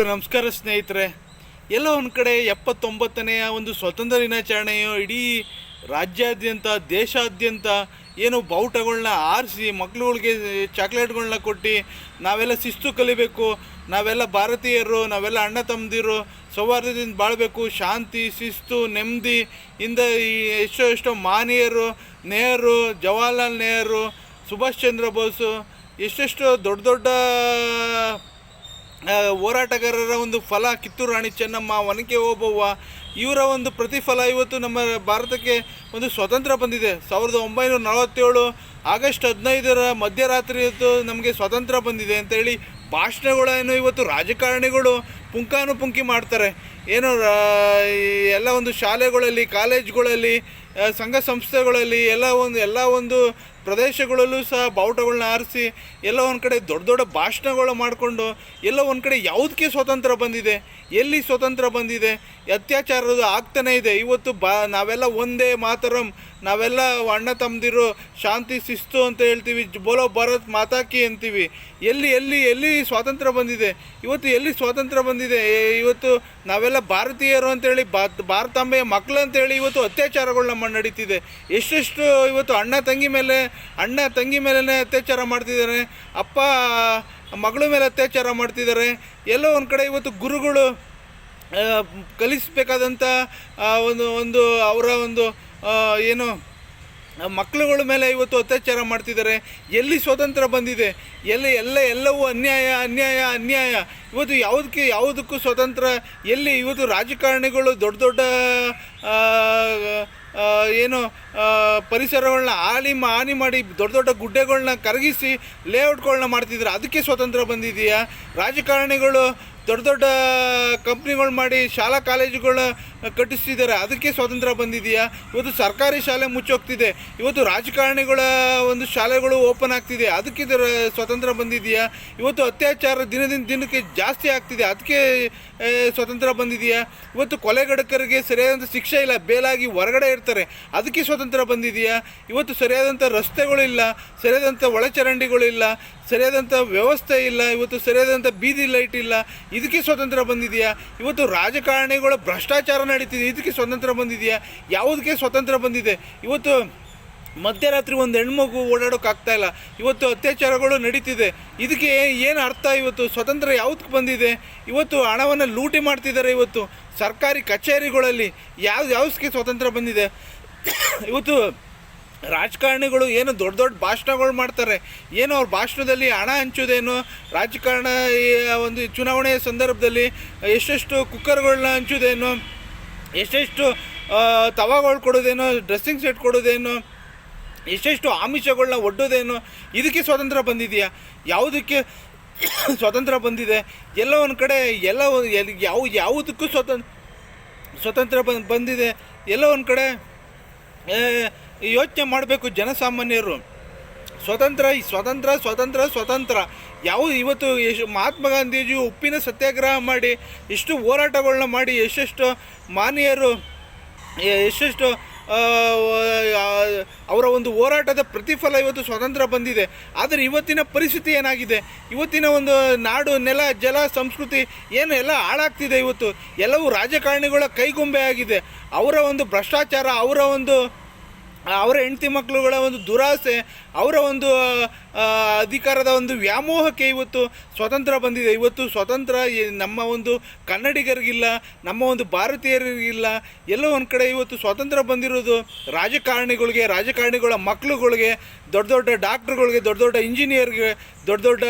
ನಮಸ್ಕಾರ ಸ್ನೇಹಿತರೆ. ಎಲ್ಲ ಒಂದು ಕಡೆ ಎಪ್ಪತ್ತೊಂಬತ್ತನೆಯ ಒಂದು ಸ್ವತಂತ್ರ ದಿನಾಚರಣೆಯು ಇಡೀ ರಾಜ್ಯಾದ್ಯಂತ, ದೇಶಾದ್ಯಂತ ಏನು ಬಾವುಟಗಳನ್ನ ಆರಿಸಿ, ಮಕ್ಳುಗಳಿಗೆ ಚಾಕ್ಲೇಟ್ಗಳನ್ನ ಕೊಟ್ಟು ನಾವೆಲ್ಲ ಶಿಸ್ತು ಕಲಿಬೇಕು, ನಾವೆಲ್ಲ ಭಾರತೀಯರು, ನಾವೆಲ್ಲ ಅಣ್ಣ ತಮ್ಮದಿರು ಸೌಹಾರ್ದದಿಂದ ಬಾಳಬೇಕು, ಶಾಂತಿ, ಶಿಸ್ತು, ನೆಮ್ಮದಿ, ಇಂದ ಎಷ್ಟೋ ಎಷ್ಟೋ ಮಾನೀಯರು, ನೆಹರು, ಜವಾಹರ್ಲಾಲ್ ನೆಹರು, ಸುಭಾಷ್ ಚಂದ್ರ ಬೋಸು ಎಷ್ಟೆಷ್ಟೋ ದೊಡ್ಡ ದೊಡ್ಡ ಹೋರಾಟಗಾರರ ಒಂದು ಫಲ ಕಿತ್ತೂರು ರಾಣಿ ಚೆನ್ನಮ್ಮ, ಒನಕೆ ಓಬವ್ವ, ಇವರ ಒಂದು ಪ್ರತಿಫಲ ಇವತ್ತು ನಮ್ಮ ಭಾರತಕ್ಕೆ ಒಂದು ಸ್ವತಂತ್ರ ಬಂದಿದೆ. ಸಾವಿರದ ಒಂಬೈನೂರ ನಲವತ್ತೇಳು ಆಗಸ್ಟ್ ಹದಿನೈದರ ಮಧ್ಯರಾತ್ರಿ ಇವತ್ತು ನಮಗೆ ಸ್ವತಂತ್ರ ಬಂದಿದೆ ಅಂತ ಹೇಳಿ ಭಾಷಣಗಳನ್ನು ಇವತ್ತು ರಾಜಕಾರಣಿಗಳು ಪುಂಕಾನುಪುಂಕಿ ಮಾಡ್ತಾರೆ. ಏನು ಎಲ್ಲ ಒಂದು ಶಾಲೆಗಳಲ್ಲಿ, ಕಾಲೇಜ್ಗಳಲ್ಲಿ ಸಂಘ ಸಂಸ್ಥೆಗಳಲ್ಲಿ ಎಲ್ಲ ಒಂದು ಎಲ್ಲ ಒಂದು ಪ್ರದೇಶಗಳಲ್ಲೂ ಸಹ ಬಾವುಟಗಳನ್ನ ಆರಿಸಿ ಎಲ್ಲ ಒಂದು ಕಡೆ ದೊಡ್ಡ ದೊಡ್ಡ ಭಾಷಣಗಳು ಮಾಡಿಕೊಂಡು ಎಲ್ಲ ಒಂದು ಕಡೆ ಯಾವುದಕ್ಕೆ ಸ್ವತಂತ್ರ ಬಂದಿದೆ, ಎಲ್ಲಿ ಸ್ವತಂತ್ರ ಬಂದಿದೆ ಅತ್ಯಾಚಾರದ ಆಗ್ತಾನೇ ಇದೆ. ಇವತ್ತು ಬಾ, ನಾವೆಲ್ಲ ಒಂದೇ ಮಾತರಂ ನಾವೆಲ್ಲ ಅಣ್ಣ ತಮ್ಮದಿರು, ಶಾಂತಿ ಶಿಸ್ತು ಅಂತ ಹೇಳ್ತೀವಿ ಬೋಲೋ ಭಾರತ್ ಮಾತಾಕಿ ಅಂತೀವಿ. ಎಲ್ಲಿ ಎಲ್ಲಿ ಎಲ್ಲಿ ಸ್ವಾತಂತ್ರ್ಯ ಬಂದಿದೆ? ಇವತ್ತು ಎಲ್ಲಿ ಸ್ವಾತಂತ್ರ್ಯ ಬಂದಿದೆ? ಇವತ್ತು ನಾವೆಲ್ಲ ಭಾರತೀಯರು ಅಂತೇಳಿ ಭಾರತಾಂಬೆಯ ಮಕ್ಕಳು ಅಂತೇಳಿ ಇವತ್ತು ಅತ್ಯಾಚಾರಗಳು ನಮ್ಮ ನಡೀತಿದೆ. ಎಷ್ಟೆಷ್ಟು ಇವತ್ತು ಅಣ್ಣ ತಂಗಿ ಮೇಲೆ, ಅಣ್ಣ ತಂಗಿ ಮೇಲೇ ಅತ್ಯಾಚಾರ ಮಾಡ್ತಿದ್ದಾರೆ, ಅಪ್ಪ ಮಗಳ ಮೇಲೆ ಅತ್ಯಾಚಾರ ಮಾಡ್ತಿದ್ದಾರೆ. ಎಲ್ಲೋ ಒಂದು ಕಡೆ ಇವತ್ತು ಗುರುಗಳು ಕಲಿಸ್ಬೇಕಾದಂಥ ಒಂದು ಒಂದು ಅವರ ಒಂದು ಏನು ಮಕ್ಕಳುಗಳ ಮೇಲೆ ಇವತ್ತು ಅತ್ಯಾಚಾರ ಮಾಡ್ತಿದ್ದಾರೆ. ಎಲ್ಲಿ ಸ್ವಾತಂತ್ರ್ಯ ಬಂದಿದೆ? ಎಲ್ಲಿ ಎಲ್ಲ, ಎಲ್ಲವೂ ಅನ್ಯಾಯ ಅನ್ಯಾಯ ಅನ್ಯಾಯ. ಇವತ್ತು ಯಾವುದಕ್ಕೆ, ಯಾವುದಕ್ಕೂ ಸ್ವಾತಂತ್ರ್ಯ? ಎಲ್ಲಿ ಇವತ್ತು ರಾಜಕಾರಣಿಗಳು ದೊಡ್ಡ ದೊಡ್ಡ ಏನು ಪರಿಸರಗಳನ್ನ ಮಾ- ಹಾನಿ ಮಾಡಿ ದೊಡ್ಡ ದೊಡ್ಡ ಗುಡ್ಡೆಗಳನ್ನ ಕರಗಿಸಿ ಲೇಔಟ್ಗಳನ್ನ ಮಾಡ್ತಿದ್ದಾರೆ. ಅದಕ್ಕೆ ಸ್ವಾತಂತ್ರ್ಯ ಬಂದಿದೆಯಾ? ರಾಜಕಾರಣಿಗಳು ದೊಡ್ಡ ದೊಡ್ಡ ಕಂಪ್ನಿಗಳು ಮಾಡಿ ಶಾಲಾ ಕಾಲೇಜುಗಳ ಕಟ್ಟಿಸ್ತಿದ್ದಾರೆ. ಅದಕ್ಕೆ ಸ್ವಾತಂತ್ರ್ಯ ಬಂದಿದೆಯಾ? ಇವತ್ತು ಸರ್ಕಾರಿ ಶಾಲೆ ಮುಚ್ಚೋಗ್ತಿದೆ. ಇವತ್ತು ರಾಜಕಾರಣಿಗಳ ಒಂದು ಶಾಲೆಗಳು ಓಪನ್ ಆಗ್ತಿದೆ. ಅದಕ್ಕೆ ಸ್ವಾತಂತ್ರ್ಯ ಬಂದಿದೆಯಾ? ಇವತ್ತು ಅತ್ಯಾಚಾರ ದಿನದಿಂದ ದಿನಕ್ಕೆ ಜಾಸ್ತಿ ಆಗ್ತಿದೆ. ಅದಕ್ಕೆ ಸ್ವಾತಂತ್ರ್ಯ ಬಂದಿದೆಯಾ? ಇವತ್ತು ಕೊಲೆಗಡಕರಿಗೆ ಸರಿಯಾದಂಥ ಶಿಕ್ಷೆ ಇಲ್ಲ. ಬೇಲಾಗಿ ಹೊರಗಡೆ ಇರ್ತಾರೆ. ಅದಕ್ಕೆ ಸ್ವಾತಂತ್ರ್ಯ ಬಂದಿದೆಯಾ? ಇವತ್ತು ಸರಿಯಾದಂಥ ರಸ್ತೆಗಳಿಲ್ಲ ಸರಿಯಾದಂಥ ಒಳಚರಂಡಿಗಳಿಲ್ಲ ಸರಿಯಾದಂಥ ವ್ಯವಸ್ಥೆ ಇಲ್ಲ. ಇವತ್ತು ಸರಿಯಾದಂಥ ಬೀದಿ ಲೈಟ್ ಇಲ್ಲ. ಇದಕ್ಕೆ ಸ್ವಾತಂತ್ರ್ಯ ಬಂದಿದೆಯಾ? ಇವತ್ತು ರಾಜಕಾರಣಿಗಳು ಭ್ರಷ್ಟಾಚಾರ ನಡೀತಿದೆ, ಇದಕ್ಕೆ ಸ್ವಾತಂತ್ರ್ಯ ಬಂದಿದೆಯಾ? ಯಾವುದಕ್ಕೆ ಸ್ವಾತಂತ್ರ್ಯ ಬಂದಿದೆ? ಇವತ್ತು ಮಧ್ಯರಾತ್ರಿ ಒಂದು ಹೆಣ್ಮಗು ಓಡಾಡೋಕ್ಕಾಗ್ತಾ ಇಲ್ಲ. ಇವತ್ತು ಅತ್ಯಾಚಾರಗಳು ನಡೀತಿದೆ. ಇದಕ್ಕೆ ಏನು ಅರ್ಥ ಇವತ್ತು? ಸ್ವತಂತ್ರ ಯಾವುದಕ್ಕೆ ಬಂದಿದೆ? ಇವತ್ತು ಹಣವನ್ನು ಲೂಟಿ ಮಾಡ್ತಿದ್ದಾರೆ ಇವತ್ತು ಸರ್ಕಾರಿ ಕಚೇರಿಗಳಲ್ಲಿ. ಯಾವ ಯಾವ್ದಕ್ಕೆ ಸ್ವತಂತ್ರ ಬಂದಿದೆ? ಇವತ್ತು ರಾಜಕಾರಣಿಗಳು ಏನು ದೊಡ್ಡ ದೊಡ್ಡ ಭಾಷಣಗಳು ಮಾಡ್ತಾರೆ? ಏನು ಅವ್ರ ಭಾಷಣದಲ್ಲಿ ಹಣ ಹಂಚೋದೇನು? ರಾಜಕಾರಣ ಒಂದು ಚುನಾವಣೆಯ ಸಂದರ್ಭದಲ್ಲಿ ಎಷ್ಟೆಷ್ಟು ಕುಕ್ಕರ್ಗಳನ್ನ ಹಂಚೋದೇನು? ಎಷ್ಟೆಷ್ಟು ತವಾಗಳು ಕೊಡೋದೇನು? Dressing set ಕೊಡೋದೇನು? ಎಷ್ಟೆಷ್ಟು ಆಮಿಷಗಳನ್ನ ಒಡ್ಡೋದೇನು? ಇದಕ್ಕೆ ಸ್ವಾತಂತ್ರ್ಯ ಬಂದಿದೆಯಾ? ಯಾವುದಕ್ಕೆ ಸ್ವಾತಂತ್ರ್ಯ ಬಂದಿದೆ? ಎಲ್ಲ ಒಂದು ಕಡೆ ಎಲ್ಲ ಯಾವ, ಯಾವುದಕ್ಕೂ ಸ್ವತಂತ್ರ ಸ್ವತಂತ್ರ ಬಂದ್, ಬಂದಿದೆ. ಎಲ್ಲ ಒಂದು ಕಡೆ ಯೋಚನೆ ಮಾಡಬೇಕು ಜನಸಾಮಾನ್ಯರು. ಸ್ವತಂತ್ರ, ಈ ಸ್ವತಂತ್ರ ಸ್ವತಂತ್ರ ಸ್ವತಂತ್ರ. ಯಾವ ಇವತ್ತು ಎಷ್ಟು ಮಹಾತ್ಮ ಗಾಂಧೀಜಿ ಉಪ್ಪಿನ ಸತ್ಯಾಗ್ರಹ ಮಾಡಿ ಎಷ್ಟು ಹೋರಾಟಗಳನ್ನ ಮಾಡಿ ಎಷ್ಟೆಷ್ಟು ಮಾನ್ಯರು, ಎಷ್ಟೆಷ್ಟು ಅವರ ಒಂದು ಹೋರಾಟದ ಪ್ರತಿಫಲ ಇವತ್ತು ಸ್ವತಂತ್ರ ಬಂದಿದೆ. ಆದರೆ ಇವತ್ತಿನ ಪರಿಸ್ಥಿತಿ ಏನಾಗಿದೆ? ಇವತ್ತಿನ ಒಂದು ನಾಡು, ನೆಲ, ಜಲ, ಸಂಸ್ಕೃತಿ ಏನು ಎಲ್ಲ ಹಾಳಾಗ್ತಿದೆ ಇವತ್ತು? ಎಲ್ಲವೂ ರಾಜಕಾರಣಿಗಳ ಕೈಗೊಂಬೆ ಆಗಿದೆ. ಅವರ ಒಂದು ಭ್ರಷ್ಟಾಚಾರ, ಅವರ ಒಂದು ಅವರ ಹೆಂಡತಿ ಮಕ್ಕಳುಗಳ ಒಂದು ದುರಾಸೆ, ಅವರ ಒಂದು ಅಧಿಕಾರದ ಒಂದು ವ್ಯಾಮೋಹಕ್ಕೆ ಇವತ್ತು ಸ್ವತಂತ್ರ ಬಂದಿದೆ. ಇವತ್ತು ಸ್ವತಂತ್ರ ನಮ್ಮ ಒಂದು ಕನ್ನಡಿಗರಿಗಿಲ್ಲ, ನಮ್ಮ ಒಂದು ಭಾರತೀಯರಿಗಿಲ್ಲ, ಎಲ್ಲೋ ಒಂದು ಕಡೆ ಇವತ್ತು ಸ್ವತಂತ್ರ ಬಂದಿರೋದು ರಾಜಕಾರಣಿಗಳಿಗೆ, ರಾಜಕಾರಣಿಗಳ ಮಕ್ಕಳುಗಳಿಗೆ ದೊಡ್ಡ ದೊಡ್ಡ ಡಾಕ್ಟ್ರುಗಳಿಗೆ, ದೊಡ್ಡ ದೊಡ್ಡ ಇಂಜಿನಿಯರ್ಗೆ, ದೊಡ್ಡ ದೊಡ್ಡ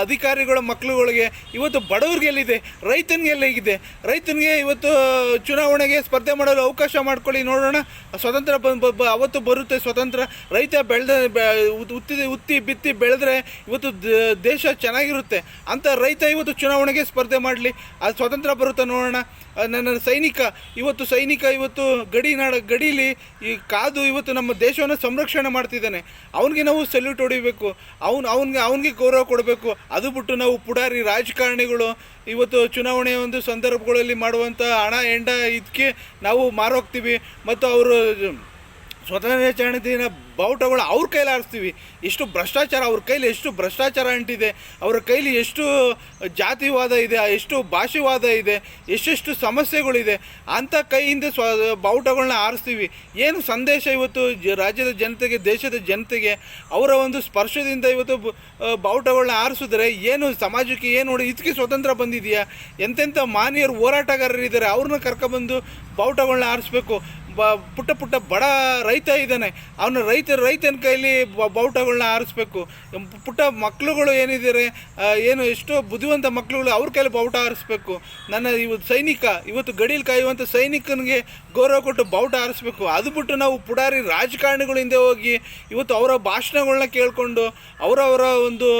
ಅಧಿಕಾರಿಗಳ ಮಕ್ಕಳುಗಳಿಗೆ ಇವತ್ತು ಬಡವ್ರಿಗೆ ಎಲ್ಲಿದೆ? ರೈತನಿಗೆ ಎಲ್ಲಿದೆ ರೈತನಿಗೆ ಇವತ್ತು ಚುನಾವಣೆಗೆ ಸ್ಪರ್ಧೆ ಮಾಡಲು ಅವಕಾಶ ಮಾಡ್ಕೊಳ್ಳಿ ನೋಡೋಣ. ಸ್ವತಂತ್ರ ಅವತ್ತು ಬರುತ್ತೆ ಸ್ವತಂತ್ರ ರೈತ ಬೆಳೆದ ಉತ್ತಿ ಉತ್ತಿ, ಬಿತ್ತಿ ಬೆಳೆದ್ರೆ ಇವತ್ತು ದೇಶ ಚೆನ್ನಾಗಿರುತ್ತೆ. ಅಂತ ರೈತ ಇವತ್ತು ಚುನಾವಣೆಗೆ ಸ್ಪರ್ಧೆ ಮಾಡಲಿ. ಅದು ಸ್ವತಂತ್ರ ಬರುತ್ತೆ ನೋಡೋಣ. ನನ್ನ ಸೈನಿಕ, ಇವತ್ತು ಸೈನಿಕ ಇವತ್ತು ಗಡಿ ನಾಡ, ಗಡೀಲಿ ಈ ಕಾದು ಇವತ್ತು ನಮ್ಮ ದೇಶವನ್ನು ಸಂರಕ್ಷಣೆ ಮಾಡ್ತಿದ್ದಾನೆ. ಅವನಿಗೆ ನಾವು ಸೆಲ್ಯೂಟ್ ಹೊಡಿಬೇಕು. ಅವ್ನು, ಅವನಿಗೆ ಅವನಿಗೆ ಗೌರವ ಕೊಡಬೇಕು. ಅದು ಬಿಟ್ಟು ನಾವು ಪುಡಾರಿ ರಾಜಕಾರಣಿಗಳು ಇವತ್ತು ಚುನಾವಣೆಯ ಒಂದು ಸಂದರ್ಭಗಳಲ್ಲಿ ಮಾಡುವಂಥ ಹಣ, ಎಂಡ ಇದಕ್ಕೆ ನಾವು ಮಾರೋಗ್ತೀವಿ. ಮತ್ತು ಅವರು ಸ್ವತಂತ್ರಾಚರಣೆ ದಿನ ಬಾವುಟಗಳು ಅವ್ರ ಕೈಲಿ ಆರಿಸ್ತೀವಿ ಎಷ್ಟು ಭ್ರಷ್ಟಾಚಾರ ಅವ್ರ ಕೈಲಿ, ಎಷ್ಟು ಭ್ರಷ್ಟಾಚಾರ ಅಂಟಿದೆ, ಅವರ ಕೈಲಿ ಎಷ್ಟು ಜಾತಿವಾದ ಇದೆ, ಎಷ್ಟು ಭಾಷೆವಾದ ಇದೆ, ಎಷ್ಟೆಷ್ಟು ಸಮಸ್ಯೆಗಳಿದೆ ಅಂಥ ಕೈಯಿಂದ ಸ್ವ ಬಾವುಟಗಳನ್ನ ಆರಿಸ್ತೀವಿ ಏನು ಸಂದೇಶ ಇವತ್ತು ಜ, ರಾಜ್ಯದ ಜನತೆಗೆ, ದೇಶದ ಜನತೆಗೆ, ಅವರ ಒಂದು ಸ್ಪರ್ಶದಿಂದ ಇವತ್ತು ಬಾವುಟಗಳನ್ನ ಆರಿಸಿದ್ರೆ ಏನು ಸಮಾಜಕ್ಕೆ ಏನು ನೋಡಿ ಇದಕ್ಕೆ ಸ್ವತಂತ್ರ ಬಂದಿದೆಯಾ? ಎಂತೆಂಥ ಮಾನ್ಯರು ಹೋರಾಟಗಾರರಿದ್ದಾರೆ, ಅವ್ರನ್ನ ಕರ್ಕೊಬಂದು ಬಾವುಟಗಳನ್ನ ಆರಿಸ್ಬೇಕು ಬ ಪುಟ್ಟ ಪುಟ್ಟ ಬಡ ರೈತ ಇದ್ದಾನೆ. ಅವನ ರೈತ, ರೈತನ ಕೈಲಿ ಬಾವುಟಗಳನ್ನ ಆರಿಸ್ಬೇಕು. ಪುಟ್ಟ ಮಕ್ಕಳುಗಳು ಏನಿದ್ದಾರೆ ಏನು ಎಷ್ಟೋ ಬುದ್ಧಿವಂತ ಮಕ್ಕಳುಗಳು ಅವ್ರ ಕೈಲಿ ಬಾವುಟ ಆರಿಸ್ಬೇಕು. ನನ್ನ ಇವತ್ತು ಸೈನಿಕ, ಇವತ್ತು ಗಡಿಯಲ್ಲಿ ಕಾಯುವಂಥ ಸೈನಿಕನಿಗೆ ಗೌರವ ಕೊಟ್ಟು ಬಾವುಟ ಆರಿಸ್ಬೇಕು. ಅದು ಬಿಟ್ಟು ನಾವು ಪುಡಾರಿ ರಾಜಕಾರಣಿಗಳಿಂದ ಹೋಗಿ ಇವತ್ತು ಅವರ ಭಾಷಣಗಳನ್ನ ಕೇಳಿಕೊಂಡು, ಅವರವರ ಒಂದು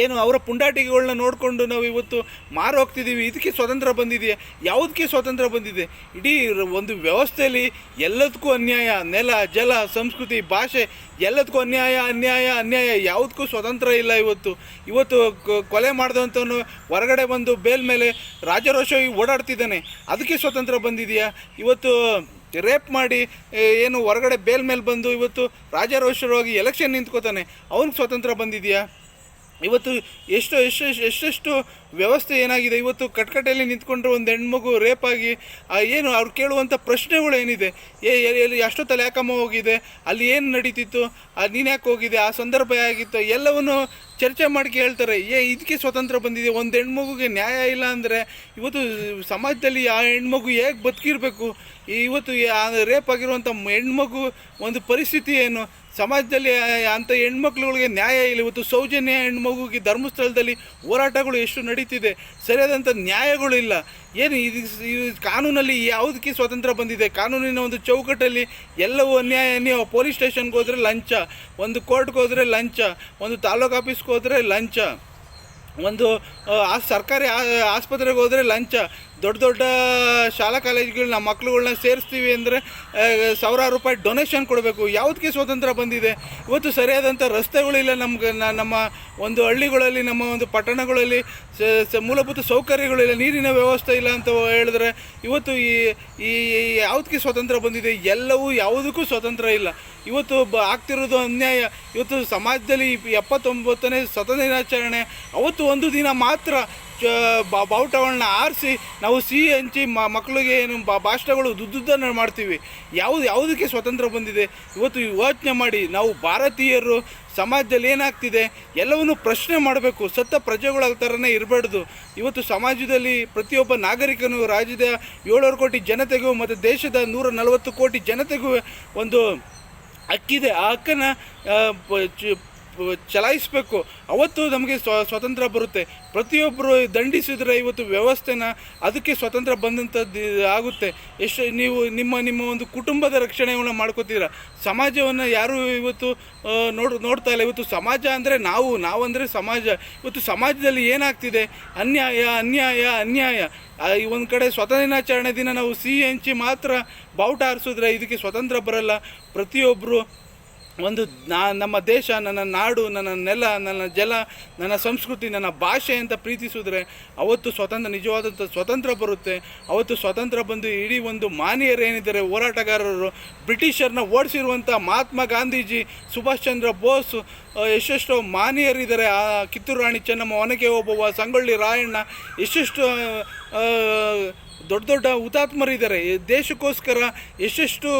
ಏನು ಅವರ ಪುಂಡಾಟಿಕೆಗಳನ್ನ ನೋಡಿಕೊಂಡು ನಾವು ಇವತ್ತು ಮಾರು ಹೋಗ್ತಿದ್ದೀವಿ, ಇದಕ್ಕೆ ಸ್ವತಂತ್ರ ಬಂದಿದೆಯಾ? ಯಾವುದಕ್ಕೆ ಸ್ವತಂತ್ರ ಬಂದಿದೆ? ಇಡೀ ಒಂದು ವ್ಯವಸ್ಥೆಯಲ್ಲಿ ಎಲ್ಲದಕ್ಕೂ ಅನ್ಯಾಯ, ನೆಲ, ಜಲ, ಸಂಸ್ಕೃತಿ, ಭಾಷೆ, ಎಲ್ಲದಕ್ಕೂ ಅನ್ಯಾಯ ಅನ್ಯಾಯ ಅನ್ಯಾಯ ಯಾವುದಕ್ಕೂ ಸ್ವತಂತ್ರ ಇಲ್ಲ ಇವತ್ತು. ಇವತ್ತು ಕೊಲೆ ಮಾಡಿದಂಥವನು ಹೊರಗಡೆ ಬಂದು ಬೇಲ್ ಮೇಲೆ ರಾಜರೋಷವಾಗಿ ಓಡಾಡ್ತಿದ್ದಾನೆ. ಅದಕ್ಕೆ ಸ್ವತಂತ್ರ ಬಂದಿದೆಯಾ? ಇವತ್ತು ರೇಪ್ ಮಾಡಿ ಏನು ಹೊರಗಡೆ ಬೇಲ್ ಮೇಲೆ ಬಂದು ಇವತ್ತು ರಾಜಾರೋಷವಾಗಿ ಎಲೆಕ್ಷನ್ ನಿಂತ್ಕೋತಾನೆ. ಅವ್ನಿಗೆ ಸ್ವತಂತ್ರ ಬಂದಿದೆಯಾ? ಇವತ್ತು ಎಷ್ಟು ಎಷ್ಟು, ಎಷ್ಟೆಷ್ಟು ವ್ಯವಸ್ಥೆ ಏನಾಗಿದೆ? ಇವತ್ತು ಕಟ್ಕಟೆಯಲ್ಲಿ ನಿಂತ್ಕೊಂಡ್ರೆ ಒಂದು ಹೆಣ್ಮಗು ರೇಪ್ ಆಗಿ, ಆ, ಏನು ಅವ್ರು ಕೇಳುವಂಥ ಪ್ರಶ್ನೆಗಳು ಏನಿದೆ? ಏ ಎಲ್ಲಿ ಅಷ್ಟೊತ್ತಲ್ಲಿ ಯಾಕಮ್ಮ ಹೋಗಿದೆ, ಅಲ್ಲಿ ಏನು ನಡೀತಿತ್ತು? ನೀನು ಯಾಕೆ ಹೋಗಿದೆ? ಆ ಸಂದರ್ಭ ಆಗಿತ್ತು ಎಲ್ಲವನ್ನು ಚರ್ಚೆ ಮಾಡಿ ಕೇಳ್ತಾರೆ. ಏ ಇದಕ್ಕೆ ಸ್ವತಂತ್ರ ಬಂದಿದೆ. ಒಂದು ಹೆಣ್ಮಗುಗೆ ನ್ಯಾಯ ಇಲ್ಲ ಅಂದರೆ ಇವತ್ತು ಸಮಾಜದಲ್ಲಿ ಆ ಹೆಣ್ಮಗು ಹೇಗೆ ಬದುಕಿರಬೇಕು? ಇವತ್ತು ರೇಪ್ ಆಗಿರುವಂಥ ಹೆಣ್ಮಗು ಒಂದು ಪರಿಸ್ಥಿತಿ ಏನು? ಸಮಾಜದಲ್ಲಿ ಅಂಥ ಹೆಣ್ಮಕ್ಳುಗಳಿಗೆ ನ್ಯಾಯ ಇಲ್ಲ. ಇವತ್ತು ಸೌಜನ್ಯ ಹೆಣ್ಮಗುಗೆ ಧರ್ಮಸ್ಥಳದಲ್ಲಿ ಹೋರಾಟಗಳು ಎಷ್ಟು ನಡೀತಿದೆ, ಸರಿಯಾದಂಥ ನ್ಯಾಯಗಳು ಇಲ್ಲ. ಏನು ಇದು ಕಾನೂನಲ್ಲಿ ಯಾವುದಕ್ಕೆ ಸ್ವಾತಂತ್ರ್ಯ ಬಂದಿದೆ? ಕಾನೂನಿನ ಒಂದು ಚೌಕಟ್ಟಲ್ಲಿ ಎಲ್ಲವೂ ಅನ್ಯಾಯ, ನೀವು ಪೊಲೀಸ್ ಸ್ಟೇಷನ್ಗೆ ಹೋದರೆ ಲಂಚ, ಒಂದು ಕೋರ್ಟ್ಗೆ ಹೋದರೆ ಲಂಚ, ಒಂದು ತಾಲೂಕು ಆಫೀಸ್ಗೆ ಹೋದರೆ ಲಂಚ, ಒಂದು, ಆ ಸರ್ಕಾರಿ ಆಸ್ಪತ್ರೆಗೆ ಹೋದರೆ ಲಂಚ ದೊಡ್ಡ ದೊಡ್ಡ ಶಾಲಾ ನಮ್ಮ ಮಕ್ಳುಗಳ್ನ ಸೇರಿಸ್ತೀವಿ ಅಂದರೆ ಸಾವಿರಾರು ರೂಪಾಯಿ ಡೊನೇಷನ್ ಕೊಡಬೇಕು. ಯಾವುದಕ್ಕೆ ಸ್ವಾತಂತ್ರ್ಯ ಬಂದಿದೆ? ಇವತ್ತು ಸರಿಯಾದಂಥ ರಸ್ತೆಗಳಿಲ್ಲ ನಮ್ಗೆ ನಮ್ಮ ಒಂದು ಹಳ್ಳಿಗಳಲ್ಲಿ, ನಮ್ಮ ಒಂದು ಪಟ್ಟಣಗಳಲ್ಲಿ ಮೂಲಭೂತ ಸೌಕರ್ಯಗಳಿಲ್ಲ, ನೀರಿನ ವ್ಯವಸ್ಥೆ ಇಲ್ಲ ಅಂತ ಹೇಳಿದ್ರೆ, ಇವತ್ತು ಈ ಈ ಯಾವುದಕ್ಕೆ ಸ್ವಾತಂತ್ರ್ಯ ಬಂದಿದೆ? ಎಲ್ಲವೂ ಯಾವುದಕ್ಕೂ ಸ್ವಾತಂತ್ರ್ಯ ಇಲ್ಲ. ಇವತ್ತು ಬ, ಆಗ್ತಿರೋದು ಅನ್ಯಾಯ. ಇವತ್ತು ಸಮಾಜದಲ್ಲಿ ಎಪ್ಪತ್ತೊಂಬತ್ತನೇ ಸ್ವತಂತ್ರ ದಿನಾಚರಣೆ, ಅವತ್ತು ಒಂದು ದಿನ ಮಾತ್ರ ಚ ಬಾವುಟಗಳನ್ನ ಆರಿಸಿ ನಾವು ಸಿಹಿ ಹಂಚಿ ಮಕ್ಕಳಿಗೆ ಏನು ಭಾಷಣಗಳು ದುದ್ದುದ್ದನ್ನು ಮಾಡ್ತೀವಿ. ಯಾವುದು, ಯಾವುದಕ್ಕೆ ಸ್ವತಂತ್ರ ಬಂದಿದೆ? ಇವತ್ತು ಯೋಚನೆ ಮಾಡಿ ನಾವು ಭಾರತೀಯರು, ಸಮಾಜದಲ್ಲಿ ಏನಾಗ್ತಿದೆ? ಎಲ್ಲವನ್ನು ಪ್ರಶ್ನೆ ಮಾಡಬೇಕು. ಸತ್ತ ಪ್ರಜೆಗಳ ಥರನೇ ಇರಬಾರ್ದು. ಇವತ್ತು ಸಮಾಜದಲ್ಲಿ ಪ್ರತಿಯೊಬ್ಬ ನಾಗರಿಕನು ರಾಜ್ಯದ ಏಳ್ನೂರು ಕೋಟಿ ಜನತೆಗೂ ಮತ್ತು ದೇಶದ ನೂರ ನಲವತ್ತು ಕೋಟಿ ಜನತೆಗೂ ಒಂದು ಹಕ್ಕಿದೆ. ಆ ಹಕ್ಕನ್ನು ಚಲಾಯಿಸಬೇಕು. ಅವತ್ತು ನಮಗೆ ಸ್ವ ಸ್ವತಂತ್ರ ಬರುತ್ತೆ. ಪ್ರತಿಯೊಬ್ಬರು ದಂಡಿಸಿದರೆ ಇವತ್ತು ವ್ಯವಸ್ಥೆನ ಅದಕ್ಕೆ ಸ್ವತಂತ್ರ ಬಂದಂಥದ್ದು ಆಗುತ್ತೆ. ಎಷ್ಟು ನೀವು ನಿಮ್ಮ ನಿಮ್ಮ ಒಂದು ಕುಟುಂಬದ ರಕ್ಷಣೆಯನ್ನು ಮಾಡ್ಕೋತೀರ? ಸಮಾಜವನ್ನು ಯಾರು ಇವತ್ತು ನೋಡ್, ನೋಡ್ತಾ ಇಲ್ಲ. ಇವತ್ತು ಸಮಾಜ ಅಂದರೆ ನಾವು, ನಾವಂದರೆ ಸಮಾಜ. ಇವತ್ತು ಸಮಾಜದಲ್ಲಿ ಏನಾಗ್ತಿದೆ? ಅನ್ಯಾಯ ಅನ್ಯಾಯ ಅನ್ಯಾಯ. ಈ ಒಂದು ಕಡೆ ಸ್ವತಂತ್ರ ದಿನಾಚರಣೆ ದಿನ ನಾವು ಸಿಹಿ ಹಂಚಿ ಮಾತ್ರ ಬಾವುಟ ಹಾರಿಸಿದ್ರೆ ಇದಕ್ಕೆ ಸ್ವತಂತ್ರ ಬರಲ್ಲ. ಪ್ರತಿಯೊಬ್ಬರು ಒಂದು ನಾ, ನಮ್ಮ ದೇಶ, ನನ್ನ ನಾಡು, ನನ್ನ ನೆಲ, ನನ್ನ ಜಲ, ನನ್ನ ಸಂಸ್ಕೃತಿ, ನನ್ನ ಭಾಷೆ ಅಂತ ಪ್ರೀತಿಸಿದ್ರೆ ಅವತ್ತು ಸ್ವತಂತ್ರ, ನಿಜವಾದಂಥ ಸ್ವತಂತ್ರ ಬರುತ್ತೆ. ಅವತ್ತು ಸ್ವತಂತ್ರ ಬಂದು ಇಡೀ ಒಂದು ಮಾನೀಯರು ಏನಿದ್ದಾರೆ ಹೋರಾಟಗಾರರು ಬ್ರಿಟಿಷರನ್ನ ಓಡಿಸಿರುವಂಥ ಮಹಾತ್ಮ ಗಾಂಧೀಜಿ, ಸುಭಾಷ್ ಚಂದ್ರ ಬೋಸ್ ಎಷ್ಟೆಷ್ಟೋ ಮಾನೀಯರಿದ್ದಾರೆ, ಆ, ಕಿತ್ತೂರು ರಾಣಿ ಚೆನ್ನಮ್ಮ, ಒನಕೆ ಓಬವ್ವ, ಸಂಗೊಳ್ಳಿ ರಾಯಣ್ಣ, ಎಷ್ಟೆಷ್ಟು ದೊಡ್ಡ ದೊಡ್ಡ ಹುತಾತ್ಮರಿದ್ದಾರೆ. ದೇಶಕ್ಕೋಸ್ಕರ ಎಷ್ಟೆಷ್ಟು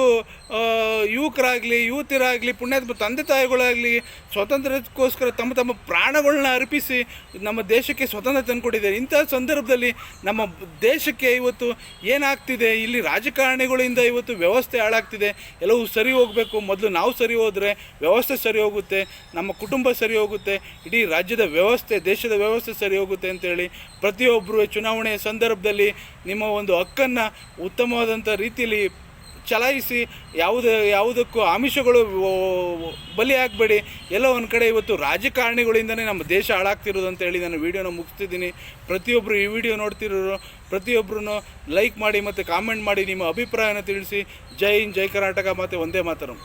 ಯುವಕರಾಗಲಿ, ಯುವತಿಯರಾಗಲಿ, ಪುಣ್ಯಾತ್ಮ ತಂದೆ ತಾಯಿಗಳಾಗಲಿ ಸ್ವಾತಂತ್ರ್ಯಕ್ಕೋಸ್ಕರ ತಮ್ಮ ತಮ್ಮ ಪ್ರಾಣಗಳನ್ನ ಅರ್ಪಿಸಿ ನಮ್ಮ ದೇಶಕ್ಕೆ ಸ್ವತಂತ್ರ ತಂದುಕೊಟ್ಟಿದ್ದಾರೆ. ಇಂಥ ಸಂದರ್ಭದಲ್ಲಿ ನಮ್ಮ ದೇಶಕ್ಕೆ ಇವತ್ತು ಏನಾಗ್ತಿದೆ? ಇಲ್ಲಿ ರಾಜಕಾರಣಿಗಳಿಂದ ಇವತ್ತು ವ್ಯವಸ್ಥೆ ಹಾಳಾಗ್ತಿದೆ. ಎಲ್ಲವೂ ಸರಿ ಹೋಗಬೇಕು. ಮೊದಲು ನಾವು ಸರಿ ಹೋದರೆ ವ್ಯವಸ್ಥೆ ಸರಿ ಹೋಗುತ್ತೆ. ನಮ್ಮ ಕುಟುಂಬ ಸರಿ ಹೋಗುತ್ತೆ. ಇಡೀ ರಾಜ್ಯದ ವ್ಯವಸ್ಥೆ, ದೇಶದ ವ್ಯವಸ್ಥೆ ಸರಿ ಹೋಗುತ್ತೆ ಅಂತೇಳಿ ಪ್ರತಿಯೊಬ್ಬರು ಚುನಾವಣೆಯ ಸಂದರ್ಭದಲ್ಲಿ ನಿಮ್ಮ ಒಂದು ಹಕ್ಕನ್ನು ಉತ್ತಮವಾದಂಥ ರೀತಿಯಲ್ಲಿ ಚಲಾಯಿಸಿ ಯಾವುದೇ, ಯಾವುದಕ್ಕೂ ಆಮಿಷಗಳು ಬಲಿಯಾಗಬೇಡಿ ಎಲ್ಲ ಒಂದು ಕಡೆ ಇವತ್ತು ರಾಜಕಾರಣಿಗಳಿಂದನೇ ನಮ್ಮ ದೇಶ ಹಾಳಾಗ್ತಿರೋದು ಅಂತ ಹೇಳಿ ನಾನು ವಿಡಿಯೋನ ಮುಗಿಸ್ತಿದ್ದೀನಿ. ಪ್ರತಿಯೊಬ್ಬರು ಈ ವಿಡಿಯೋ ನೋಡ್ತಿರೋರು ಪ್ರತಿಯೊಬ್ಬರೂ ಲೈಕ್ ಮಾಡಿ ಮತ್ತು ಕಾಮೆಂಟ್ ಮಾಡಿ ನಿಮ್ಮ ಅಭಿಪ್ರಾಯನ ತಿಳಿಸಿ. ಜೈ ಹಿಂದ್, ಜೈ ಕರ್ನಾಟಕ, ಮತ್ತು ಒಂದೇ ಮಾತರಂ